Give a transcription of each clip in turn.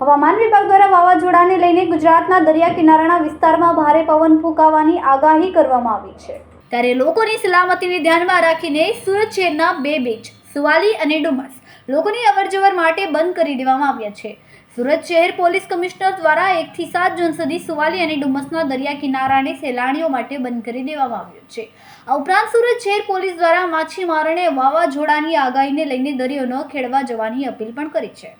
હવામાન વિભાગ દ્વારા વાવાઝોડાને લઈને ગુજરાતના દરિયા કિનારાના વિસ્તારમાં ભારે પવન ફૂંકાવાની આગાહી કરવામાં આવી છે. ત્યારે લોકોની સલામતીને ધ્યાનમાં રાખીને સુરત શહેરના બે બીચ સુવાલી અને ડુમસ લોકોની અવરજવર માટે બંધ કરી દેવામાં આવ્યા છે. સુરત શહેર પોલીસ કમિશનર દ્વારા એકથી સાત જૂન સુધી સુવાલી અને ડુમસના દરિયા કિનારાને સહેલાણીઓ માટે બંધ કરી દેવામાં આવ્યો છે. આ ઉપરાંત સુરત શહેર પોલીસ દ્વારા માછીમારોને વાવાઝોડાની આગાહીને લઈને દરિયો ન ખેડવા જવાની અપીલ પણ કરી છે.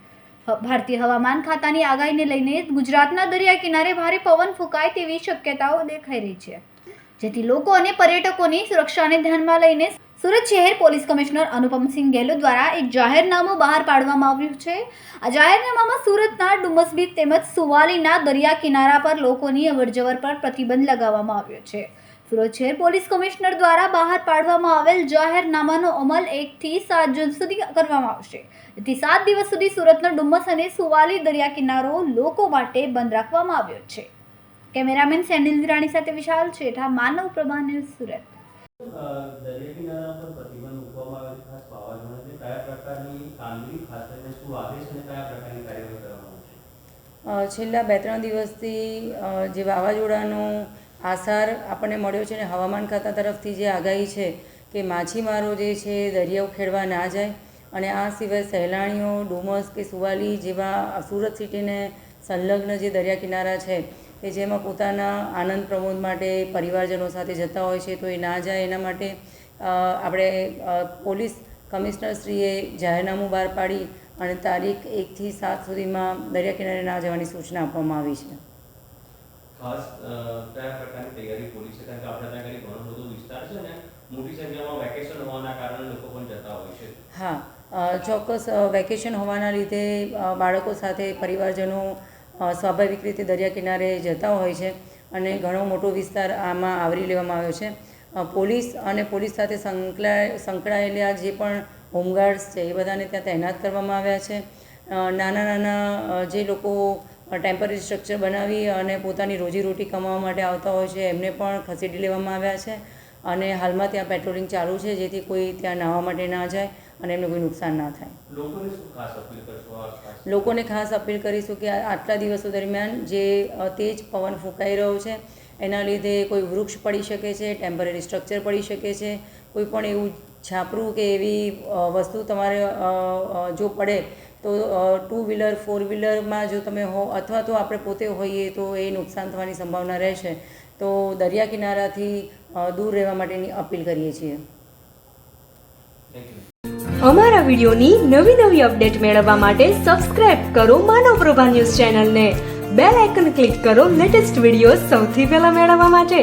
ભારતીય હવામાન ખાતાની આગાહીને લઈને ગુજરાતના દરિયા કિનારે ભારે પવન ફૂંકાય તેવી શક્યતાઓ દેખાઈ રહી છે. જેથી લોકો અને પર્યટકોની સુરક્ષાને ધ્યાનમાં લઈને સુરત શહેર પોલીસ કમિશનર અનુપમસિંહ ગેહલોત દ્વારા એક જાહેરનામું બહાર પાડવામાં આવ્યું છે. આ જાહેરનામામાં સુરતના ડુમસ બીચ તેમજ સુવાલીના દરિયા કિનારા પર લોકોની અવરજવર પર પ્રતિબંધ લગાવવામાં આવ્યો છે. સુરત શહેર પોલીસ કમિશનર દ્વારા બહાર પાડવામાં આવેલ જાહેરનામાનો અમલ એકથી સાત જૂન સુધી કરવામાં આવશે. તેથી સાત દિવસ સુધી સુરતનો ડુમસ અને સુવાલી દરિયા કિનારો લોકો માટે બંધ રાખવામાં આવ્યો છે. કેમેરામેન સેનિલ વિરાણી સાથે વિશાલ છેઠા માનવ પ્રભા સુરત. છેલ્લા બે ત્રણ દિવસથી જે વાવાઝોડાનો આસાર આપણને મળ્યો છે ને હવામાન ખાતા તરફથી જે આગાહી છે કે માછીમારો જે છે દરિયાઓ ખેડવા ના જાય અને આ સિવાય સહેલાણીઓ, ડુમસ કે સુવાલી જેવા સુરત સિટીને સંલગ્ન જે દરિયા કિનારા છે કે જેમાં પોતાના આનંદ પ્રમોદ માટે પરિવારજનો સાથે જતા હોય છે તો એ ના જાય એના માટે આપણે પોલીસ કમિશનરશ્રીએ જાહેરનામું બહાર પાડી અને તારીખ એકથી સાત સુધીમાં દરિયા કિનારે ના જવાની સૂચના આપવામાં આવી છે. ખાસ કયા પ્રકારની તૈયારી પોલીસે કારણ કે આપણે ત્યાં ઘણો બધો વિસ્તાર છે ને મોટી સંખ્યામાં વેકેશન હોવાના કારણે લોકો પણ જતા હોય છે. હા ચોક્કસ વેકેશન હોવાના લીધે બાળકો સાથે પરિવારજનો સ્વાભાવિક રીતે દરિયા કિનારે જતા હોય છે અને ઘણો મોટો વિસ્તાર આમાં આવરી લેવામાં આવ્યો છે. પોલીસ અને પોલીસ સાથે સંકળાય, સંકળાયેલા જે પણ હોમગાર્ડ્સ છે, એ બધાને ત્યાં તૈનાત કરવામાં આવ્યા છે. નાના નાના જે લોકો ટેમ્પરરી સ્ટ્રક્ચર બનાવી અને પોતાની રોજીરોટી કમાવા માટે આવતા હોય છે, એમને પણ ખસેડી લેવામાં આવ્યા છે. અને હાલમાં ત્યાં પેટ્રોલિંગ ચાલુ છે જેથી કોઈ ત્યાં નાહવા માટે ના જાય અને એમને કોઈ નુકસાન ના થાય. લોકોને ખાસ અપીલ કરશો કે આ- આટલા દિવસો દરમિયાન જે તેજ પવન ફૂંકાઈ રહ્યો છે એના લીધે કોઈ વૃક્ષ પડી શકે છે ટેમ્પરરી સ્ટ્રક્ચર પડી શકે છે કોઈ પણ એવું છાપરું કે એવી વસ્તુ તમારે જો પડે તો ટુ વ્હીલર ફોર વ્હીલરમાં જો તમે હો અથવા તો આપણે પોતે હોઈએ તો એ નુકસાન થવાની સંભાવના રહેશે. તો દરિયા કિનારાથી દૂર રહેવા માટેની અપીલ કરીએ છીએ. અમારા વિડીયોની નવી નવી અપડેટ મેળવવા માટે સબસ્ક્રાઇબ કરો માનવ પ્રભા ન્યૂઝ ચેનલને. બેલ આઇકન ક્લિક કરો લેટેસ્ટ વીડિયો સૌથી પહેલા મેળવવા માટે.